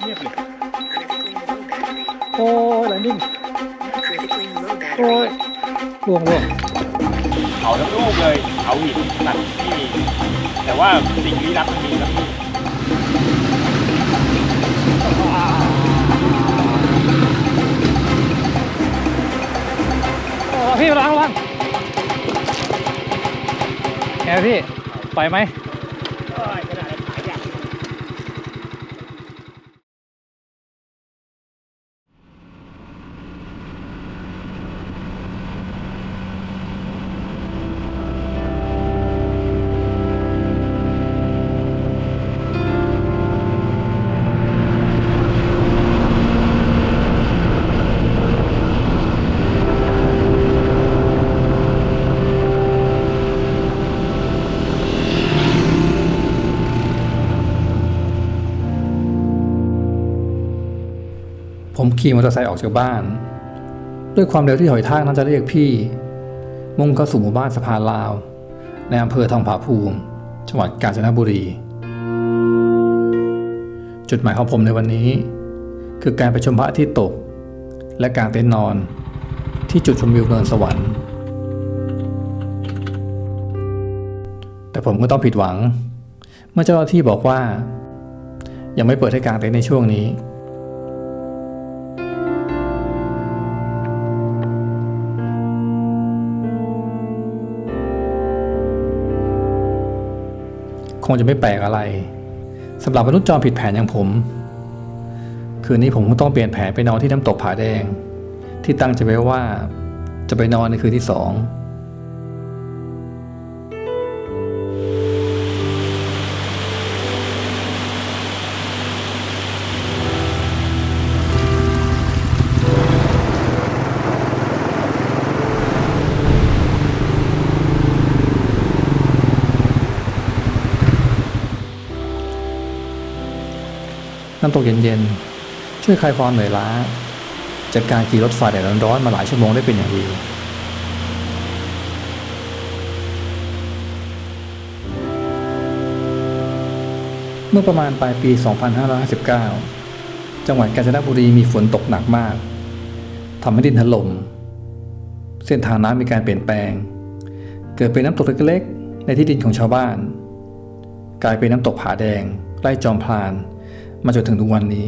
เงียบเลยโอ้ยแลนดิ้ง Critically low โอ้ย battery. ล่วงล่วงเขาทั้งลูกเลยเขาหินตัดที่แต่ว่าสิ่งลี้ลับมันมีครับพี่โอ้พี่ระวังระวังแกพี่ไปไหม ขี่มอเตอร์ไซค์ออกจากบ้าน ด้วยความเร็วที่หอยทากนั้นจะเรียกพี่ มุ่งเข้าสู่หมู่บ้านสะพานลาว ในอำเภอทองผาภูมิ จังหวัดกาญจนบุรี จุดหมายของผมในวันนี้ คือการไปชมพระอาทิตย์ตก และกางเต็นท์นอน ที่จุดชมวิวเนินสวรรค์แต่ผมก็ต้องผิดหวัง เมื่อเจ้าหน้าที่บอกว่า ยังไม่เปิดให้กางเต็นท์ในช่วงนี้ คงจะไม่แปลกอะไรสำหรับมนุษย์จอมผิดแผนอย่างผม คืนนี้ผมคงต้องเปลี่ยนแผนไปนอนที่น้ำตกผาแดง ที่ตั้งใจไว้ว่า จะไปนอนในคืนที่สอง น้ำตกเย็นๆ ช่วยคลายความเหนื่อยล้า จากการขี่รถฝ่าแดดร้อนๆมาหลายชั่วโมงได้เป็นอย่างดีเมื่อประมาณปลายปี 2559 จังหวัดกาญจนบุรีมีฝนตกหนักมาก ทำให้ดินถล่ม เส้นทางน้ำมีการเปลี่ยนแปลง เกิดเป็นน้ำตกเล็กๆ ในที่ดินของชาวบ้าน กลายเป็นน้ำตกผาแดง ใกล้จอมพลาน มาจนถึงทุกวันนี้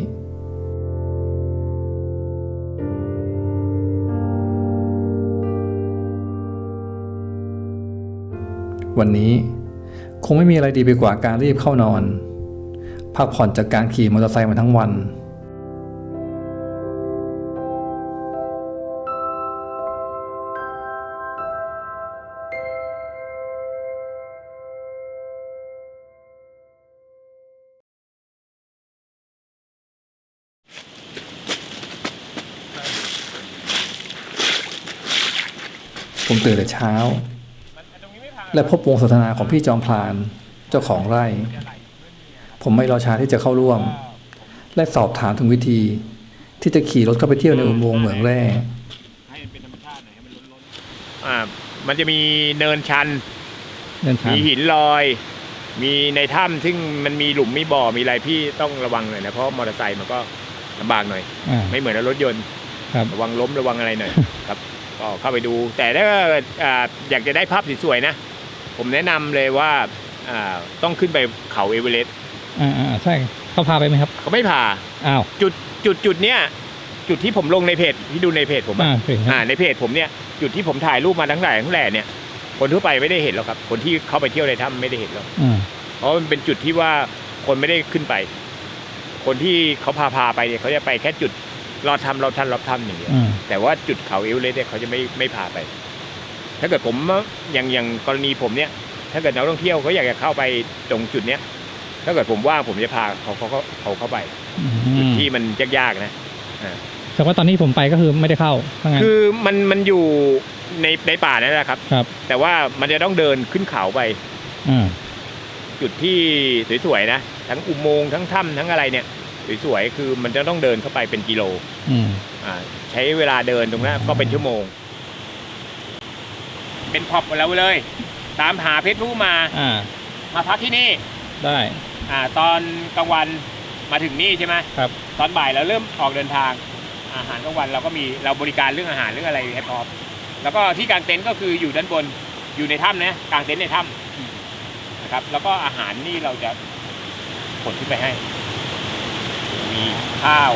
วันนี้คงไม่มีอะไรดีไปกว่าการรีบเข้านอน พักผ่อนจากการขี่มอเตอร์ไซค์มาทั้งวัน ตื่นแต่เช้า และพบวงสนทนาของพี่จอมพลานเจ้าของไร่ ผมไม่รอช้าที่จะเข้าร่วม และสอบถามถึงวิธี ที่จะขี่รถเข้าไปเที่ยวในอุโมงค์เหมืองแร่ให้มันเป็นธรรมชาติหน่อยให้มันล้นๆอ่ามันจะมีเนินชัน เดินทางมีหินลอย มีในถ้ำซึ่งมันมีหลุมมีบ่อมีอะไรพี่ต้องระวังหน่อยนะเพราะมอเตอร์ไซค์มันก็ลำบากหน่อย อ่า ไม่เหมือนรถยนต์ ครับ ระวังล้มระวังอะไรหน่อย ครับ ก็เข้าไปดู แต่ถ้าอ่าอยากจะได้ภาพสวยๆนะ ผมแนะนำเลยว่าอ่าต้องขึ้นไปเขาเอเวอเรสต์อ่าอ่าใช่เขาพาไปไหมครับเขาไม่ผ่าอ้าวจุดจุดจุดเนี้ยจุดที่ผมลงในเพจที่ดูในเพจผมอ่าอะถึงคอ่ารับในเพจผมเนี่ยจุดที่ผมถ่ายรูปมาทั้งหลายทั้งแหล่เนี่ย คนทั่วไปไม่ได้เห็นหรอกครับ คนที่เข้าไปเที่ยวในถ้ำไม่ได้เห็นหรอกอืมเพราะมันเป็นจุดที่ว่าคนไม่ได้ขึ้นไป คนที่เขาพาพาไปเนี่ยเขาจะไปแค่จุด รอดถ้ำรอดถ้ำรอดถ้ำอย่างเดียวอืม แต่ว่าจุดเขาเอเวอเรสต์เนี่ยเขาจะไม่ไม่พาไป ถ้าเกิดผมอย่างอย่างกรณีผมเนี่ย ถ้าเกิดนักท่องเที่ยวเขาอยากจะเข้าไปตรงจุดเนี้ยถ้าเกิดผมว่างผมจะพาเขาเขาเขาเขาเข้าไปจุดที่มันยากๆนะ แต่ว่าตอนนี้ผมไปก็คือไม่ได้เข้าถ้างั้น คือมันมันอยู่ในในป่านั่นแหละครับ ครับ แต่ว่ามันจะต้องเดินขึ้นเขาไปอ่าจุดที่สวยๆนะ ทั้งอุโมงค์ทั้งถ้ำทั้งอะไรเนี่ย สวยๆคือมันจะต้องเดินเข้าไปเป็นกิโลอืมอ่า ใช้เวลาเดินตรงนั้นก็เป็นชั่วโมง เป็นพอบเราเลย ตามหาเพชรรู้มาอ่า มาพักที่นี่ ได้ อ่า ตอนกลางวันมาถึงนี่ใช่ไหมครับ ตอนบ่ายเราเริ่มออกเดินทาง อาหารกลางวันเราก็มีเราบริการเรื่องอาหารเรื่องอะไรให้พร้อมแล้วก็ที่กางเต็นท์ก็คืออยู่ด้านบนอยู่ในถ้ำนะกางเต็นท์ในถ้ำนะครับ แล้วก็อาหารนี่เราจะขนขึ้นไปให้ มีข้าว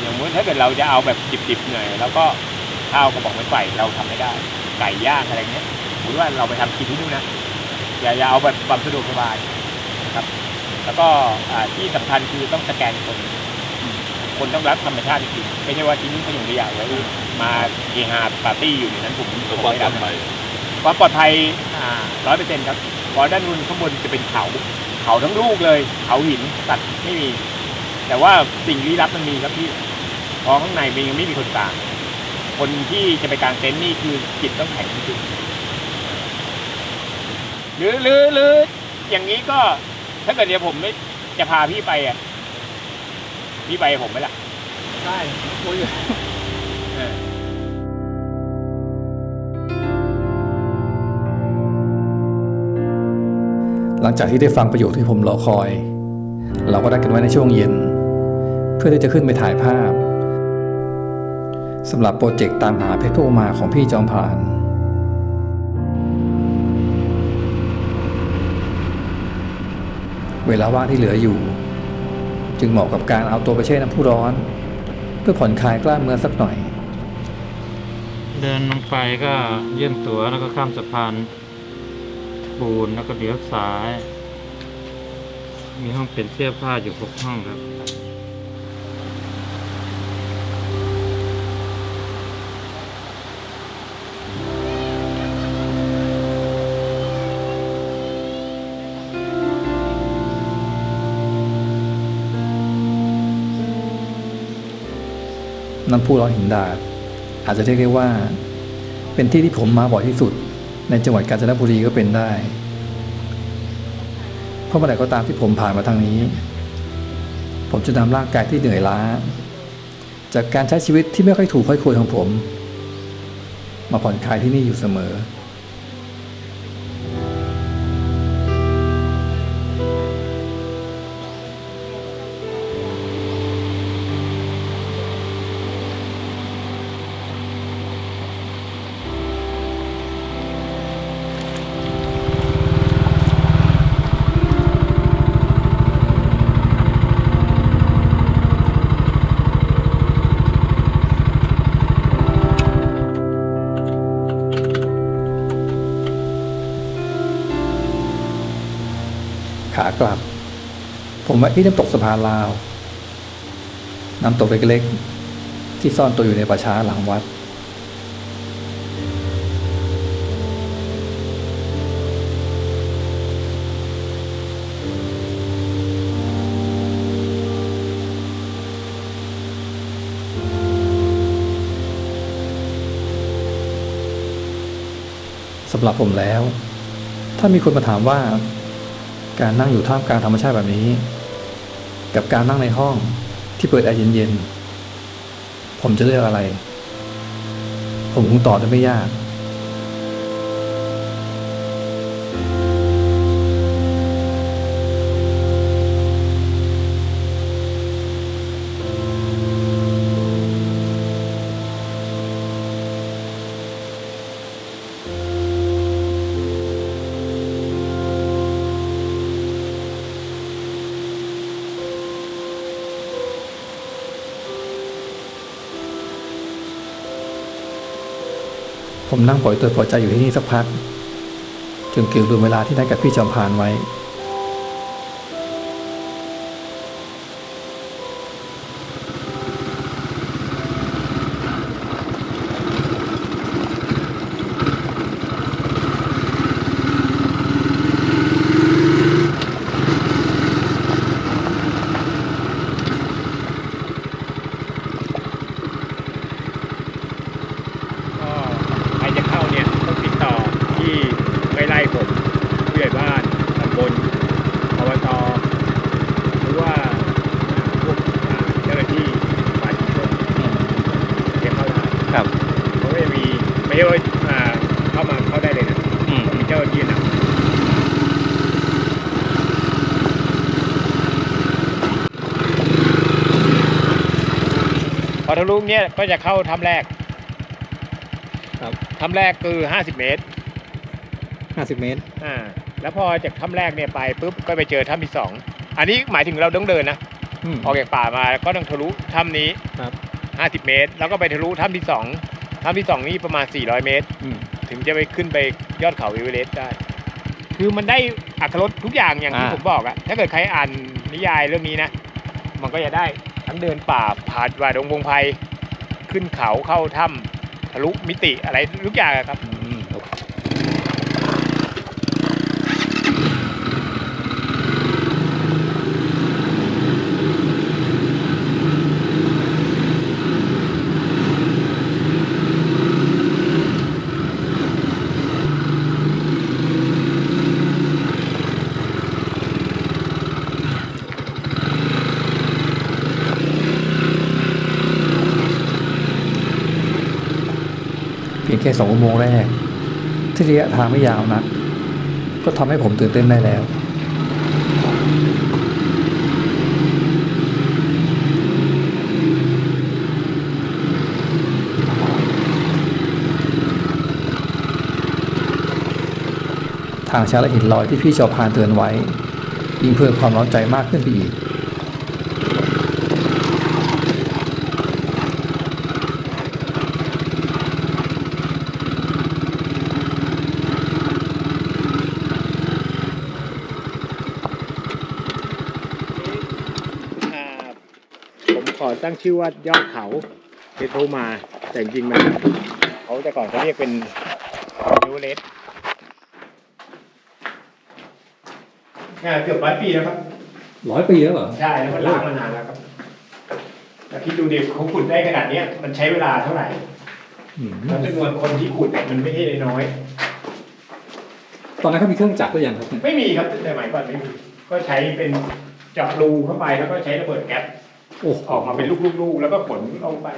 อย่างเมื่อถ้าเกิดเราจะเอาแบบดิบๆหน่อยแล้วก็ข้าวกระบอกไม้ไฟเราทำไม่ได้ ไก่ย่างอะไรเงี้ยสมมติว่าเราไปทำกินที่นู่นนะอย่าอย่าเอาแบบความสะดวกสบายนะครับ แล้วก็ที่สำคัญคือต้องสแกนคน คนต้องรักธรรมชาติจริงไม่ใช่ว่าที่นี่เขาอย่างระยะไว้มาเฮฮาปาร์ตี้อยู่ในนั้นผมผมไม่รับความปลอดภัยร้อยเปอร์เซ็นต์ครับเพราะด้านนู้นข้างบนจะเป็นเขา เขาทั้งลูกเลย เขาหินตัดไม่มี แต่ว่าสิ่งลี้ลับมันมีครับพี่เพราะข้างในมันยังไม่มีคนกลางคนที่จะไปกางเต็นท์นี่คือจิตต้องแข็งจริงๆหรือหรือหรืออย่างนี้ก็ถ้าเกิดเดี๋ยวผมไม่จะพาพี่ไปอะ พี่ไปกับผมไหมล่ะได้คุยเออหลังจากที่ได้ฟังประโยคที่ผมรอคอย เราก็ได้กันไว้ในช่วงเย็น เพื่อที่จะขึ้นไปถ่ายภาพสำหรับโปรเจกต์ตามหาเพชรผู้มาของพี่จอมพานเวลาว่างที่เหลืออยู่ จึงเหมาะกับการเอาตัวไปแช่น้ำพุร้อน เพื่อผ่อนคลายกล้ามเนื้อสักหน่อย เดินลงไปก็เยี่ยมตัวแล้วก็ข้ามสะพานปูนแล้วก็เลี้ยวซ้าย มีห้องเป็นเสื้อผ้าอยู่หกห้องครับ น้ำพุร้อนหินดาดอาจจะเรียกได้ว่า เป็นที่ที่ผมมาบ่อยที่สุด ในจังหวัดกาญจนบุรีก็เป็นได้ เพราะเมื่อไหร่ก็ตามที่ผมผ่านมาทางนี้ ผมจะนำร่างกายที่เหนื่อยล้า จากการใช้ชีวิตที่ไม่ค่อยถูกค่อยควรของผม มาผ่อนคลายที่นี่อยู่เสมอ ผมแวะที่น้ำตกสะพานลาวน้ำตกเล็กๆ ที่ซ่อนตัวอยู่ในป่าช้าหลังวัด สำหรับผมแล้ว ถ้ามีคนมาถามว่าการนั่งอยู่ท่ามกลางธรรมชาติแบบนี้ กับการนั่งในห้องที่เปิดแอร์เย็นๆผมจะเลือกอะไร ผมคงตอบได้ไม่ยาก ผมนั่งปล่อยตัวปล่อยใจอยู่ที่นี่สักพักจนเกือบลืมเวลาที่ได้กับพี่จอมพานไว้ ก็ใครจะเข้าเนี่ยต้องติดต่อที่ไม่ไล่ผมผู้ใหญ่บ้านตำบล พอ ทะลุเนี่ยก็จะเข้าถ้ำแรกครับ ถ้ำแรกคือ50เมตร ห้าสิบเมตร อ่า แล้วพอจากถ้ำแรกเนี่ยไปปุ๊บก็ไปเจอถ้ำที่สอง อันนี้หมายถึงเราต้องเดินนะอืมออกจากป่ามาก็ต้องทะลุถ้ำนี้ครับ50เมตร แล้วก็ไปทะลุถ้ำที่สองถ้ำที่สองนี่ประมาณ400เมตร อืม ถึงจะไปขึ้นไปยอดเขาเอเวอเรสต์ได้ คือมันได้อัครรสทุกอย่างอย่างที่อ่า ผมบอกอะถ้าเกิดใครอ่านนิยายเรื่องนี้นะ มันก็จะได้ ทั้งเดินป่าผ่านว่าดงพงไพรขึ้นเขาเข้าถ้ำทะลุมิติอะไรทุกอย่างครับ ค่สองอุโมงแรก ที่ระยะทางไม่ยาวนัก ก็ทำให้ผมตื่นเต้นได้แล้ว ทางช้าละหินลอยที่พี่จอพานเตือนไว้ ยิ่งเพิ่มความร้อนใจมากขึ้นไปอีก อ่าผมขอ ตั้งชื่อว่ายอดเขาเทโทมา แต่จริงๆมันเขาแต่ก่อนเขาเรียกเป็นเอเวอเรสต์อ่าเกือบร้อยปีแล้วครับร้อยปีแล้วเหรอใช่แล้วมันล้างมานานแล้วครับแต่คิดดูดิเขาขุดได้ขนาดเนี้ยมันใช้เวลาเท่าไหร่อืมแล้วจำนวนคนที่ขุดเนี่ยมันไม่ใช่น้อย ตอนนั้นเขามีเครื่องจักรหรือยังครับ ไม่มีครับแต่สมัยก่อนไม่มีก็ใช้เป็นเจาะรูเข้าไปแล้วก็ใช้ระเบิดแก๊สโอ้ออกมาเป็นลูกๆๆแล้วก็ขนลงไป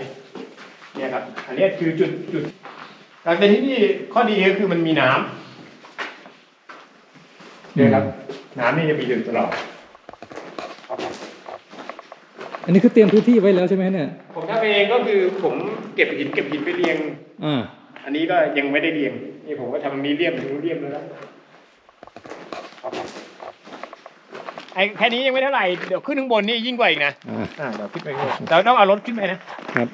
เนี่ยครับ อันเนี้ยคือจุดจุดการเป็นที่นี่ข้อดีก็คือมันมีน้ำเนี่ยครับ น้ำนี่จะมีอยู่ตลอด อันนี้คือเตรียมพื้นที่ไว้แล้วใช่ไหมเนี่ย ผมทำเองก็คือผมเก็บหินเก็บหินไปเรียงอ่าอันนี้ก็ยังไม่ได้เรียงนี่ผมก็ทำตรงนี้เรียบตรงนู้นเรียบแล้วนะ ไอ้แค่นี้ยังไม่เท่าไหร่ เดี๋ยวขึ้นข้างบนนี่ยิ่งกว่าอีกนะ อ่าอ่าเดี๋ยวขึ้นไปข้างบนเราต้องเอารถขึ้นไปนะครับ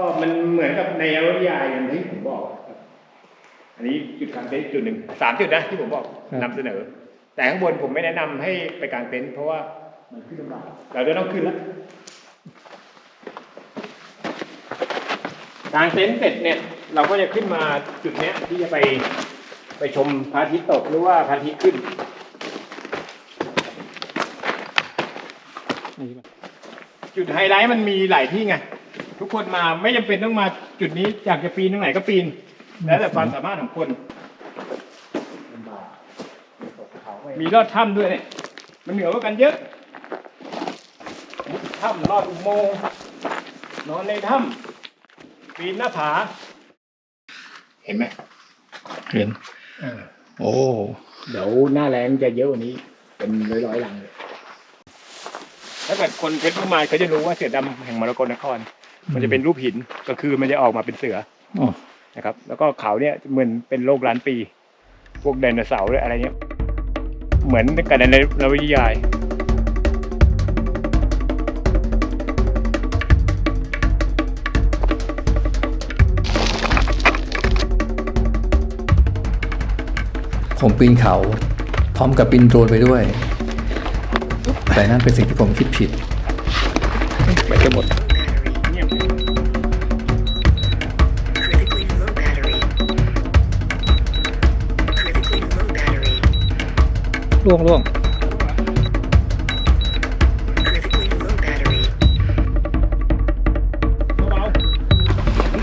ก็มันเหมือนกับในนวนิยายอย่างที่ผมบอกครับอันนี้จุดกลางเต็นท์จุดหนึ่งสามจุดนะที่ผมบอกครับนำเสนอ แต่ข้างบนผมไม่แนะนำให้ไปกางเต็นท์เพราะว่ามันขึ้นลำบากเราจะต้องขึ้นแล้วกางเต็นท์เสร็จเนี่ย เราก็จะขึ้นมาจุดเนี้ยที่จะไปไปชมพระอาทิตย์ตกหรือว่าพระอาทิตย์ขึ้นจุดไฮไลท์มันมีหลายที่ไง ทุกคนมาไม่จำเป็นต้องมาจุดนี้อยากจะปีนตรงไหนก็ปีน แล้วแต่ความสามารถของคน มีลอดถ้ำด้วยเนี่ยมันเหนือกว่ากันเยอะมุดถ้ำลอดอุโมงค์นอนในถ้ำปีนหน้าผา เห็นไหมเห็นโอ้เดี๋ยวหน้าแรงจะเยอะกว่านี้ เป็นร้อยร้อยๆลังเลยถ้าเกิดคนเพชรพิมายเขาจะรู้ว่าเสือดำแห่งมรกรนคร มันจะเป็นรูปหินก็คือมันจะออกมาเป็นเสืออ๋อนะครับ แล้วก็เขาเนี่ยเหมือนเป็นโลกล้านปี พวกไดโนเสาร์หรืออะไรเงี้ยเหมือนกับในนวนิยายผมปีนเขา พร้อมกับบินโดรนไปด้วย แต่นั่นเป็นสิ่งที่ผมคิดผิด ไม่จะหมด ล่วงล่วง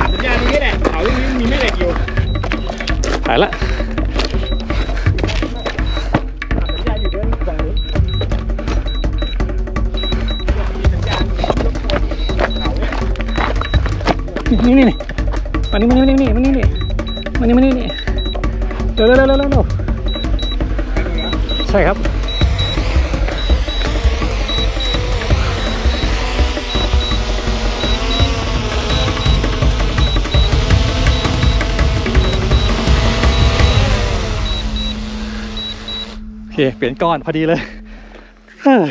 สัญญาณนี้แหละเขายังมีไม่เหล็กอยู่หายละสัญญาณอยู่เรื่องฝั่งนู้นสัญญาณรบกวนเขาเนี่ยนี่นี่นี่มานี่มานี่มานี่มานี่มานี่มานี่มานี่เร็วเร็วเร็วเร็ว ใช่ครับโอเค เปลี่ยนก้อนพอดีเลยเฮ้ย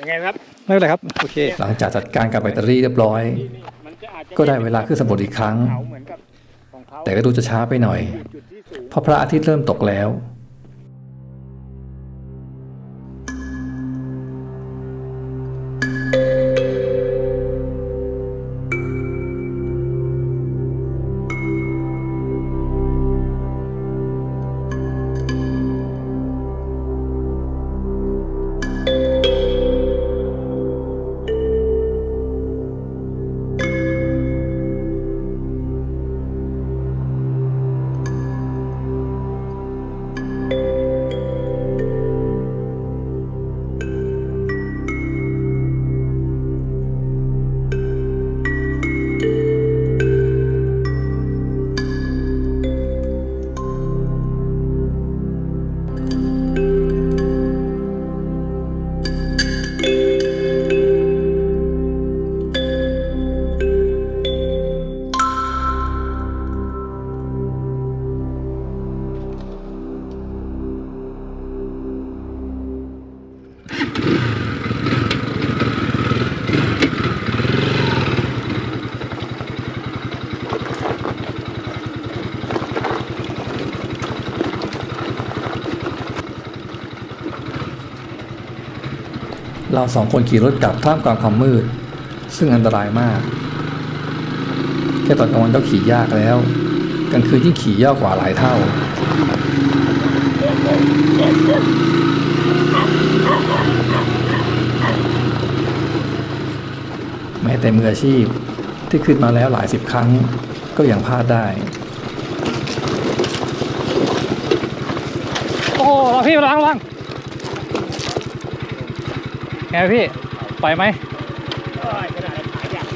ยังไงครับ ไม่เป็นไรครับ โอเค หลังจากจัดการกับแบตเตอรี่เรียบร้อยมันจะอาจจะก็ได้เวลาขึ้นสำรวจอีกครั้งเขาเหมือนกับของเขาแต่ก็ดูจะช้าไปหน่อยจุดที่สูงเพราะพระอาทิตย์เริ่มตกแล้ว เราสองคนขี่รถกลับท่ามกลางความมืด ซึ่งอันตรายมาก แค่ตอนกลางวันก็ขี่ยากแล้วกลางคืนยิ่งขี่ยากกว่าหลายเท่า แม้แต่มืออาชีพที่ขึ้นมาแล้วหลายสิบครั้งก็ยังพลาดได้ โอ้พี่ระวังระวัง ไงพี่ไปไหมเอ้ยขนาดขายอย่าง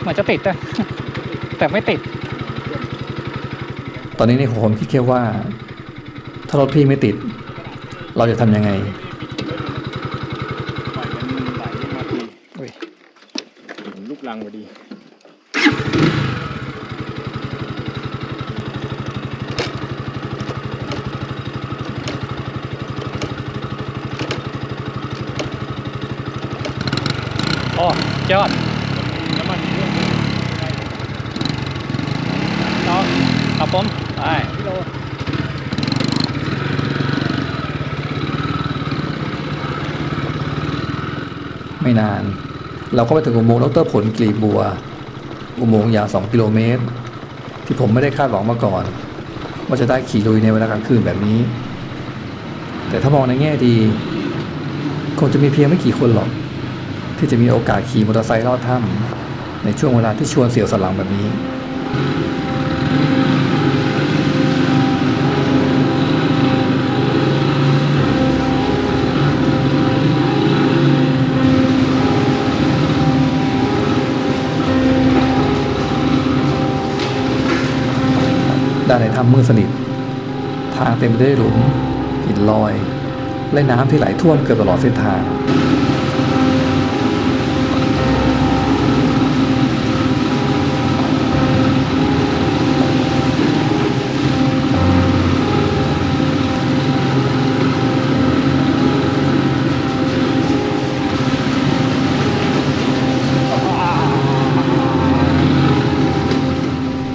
เหมือนจะติดนะแต่ไม่ติด ตอนนี้ในหัวผมคิดแค่ว่า ถ้ารถพี่ไม่ติด เราจะทำยังไง ปล่อยมันไหลมาที อุ้ย ถึง ลูกลังพอดีโอ้ยอดน้ำมันเครื่องน้องครับผมไปกิโลไม่นาน เราก็ไปถึงอุโมงค์ดรผลกลีบบัว อุโมงค์ยาวสองกิโลเมตร ที่ผมไม่ได้คาดหวังมาก่อน ว่าจะได้ขี่ลุยในเวลากลางคืนแบบนี้ แต่ถ้ามองในแง่ดี คงจะมีเพียงไม่กี่คนหรอก ที่จะมีโอกาสขี่มอเตอร์ไซค์ลอดถ้ำในช่วงเวลาที่ชวนเสียวสลังแบบนี้ น้ำมืดสนิท ทางเต็มไปด้วยหลุม หินลอย และน้ำที่ไหลท่วมเกือบตลอดเส้นทาง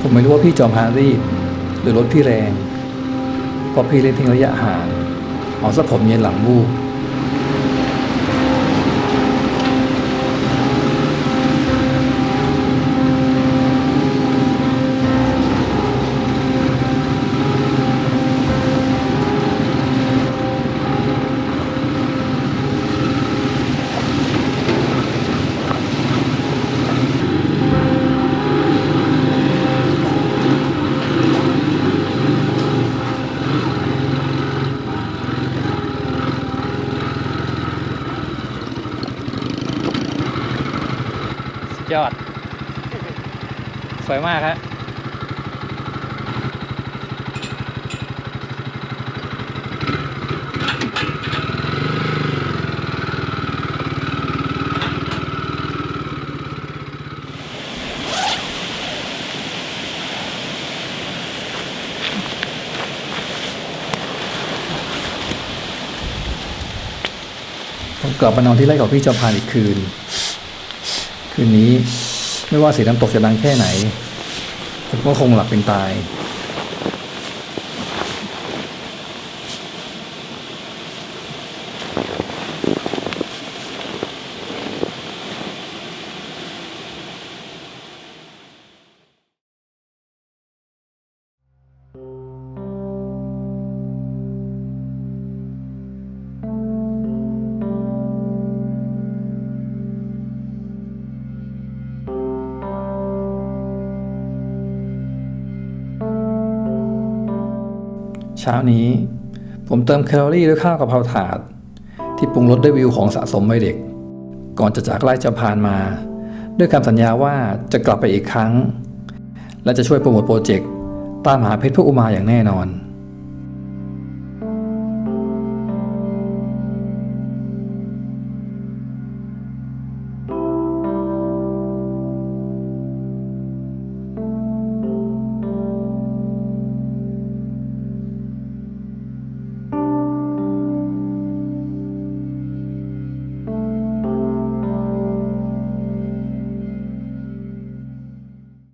ผมไม่รู้ว่าพี่จอมพานรีบ หรือรถพี่แรงเพราะพี่เล่นทิ้งระยะห่างเอาซะผมเย็นหลังบูบ ยอด สวยมากฮะผมกลับมานอนที่ไร่ของพี่จอมพานอีกคืน คืนนี้ ไม่ว่าเสียงน้ำตกจะดังแค่ไหนผมก็คงหลับเป็นตาย เช้านี้ ผมเติมแคลอรี่ด้วยข้าวกะเพราถาด ที่ปรุงรสด้วยวิวของสะสมวัยเด็ก ก่อนจะจากไล่จะพานมา ด้วยคำสัญญาว่าจะกลับไปอีกครั้ง และจะช่วยโปรโมทโปรเจกต์ตามหาเพชรพวกอุมาอย่างแน่นอน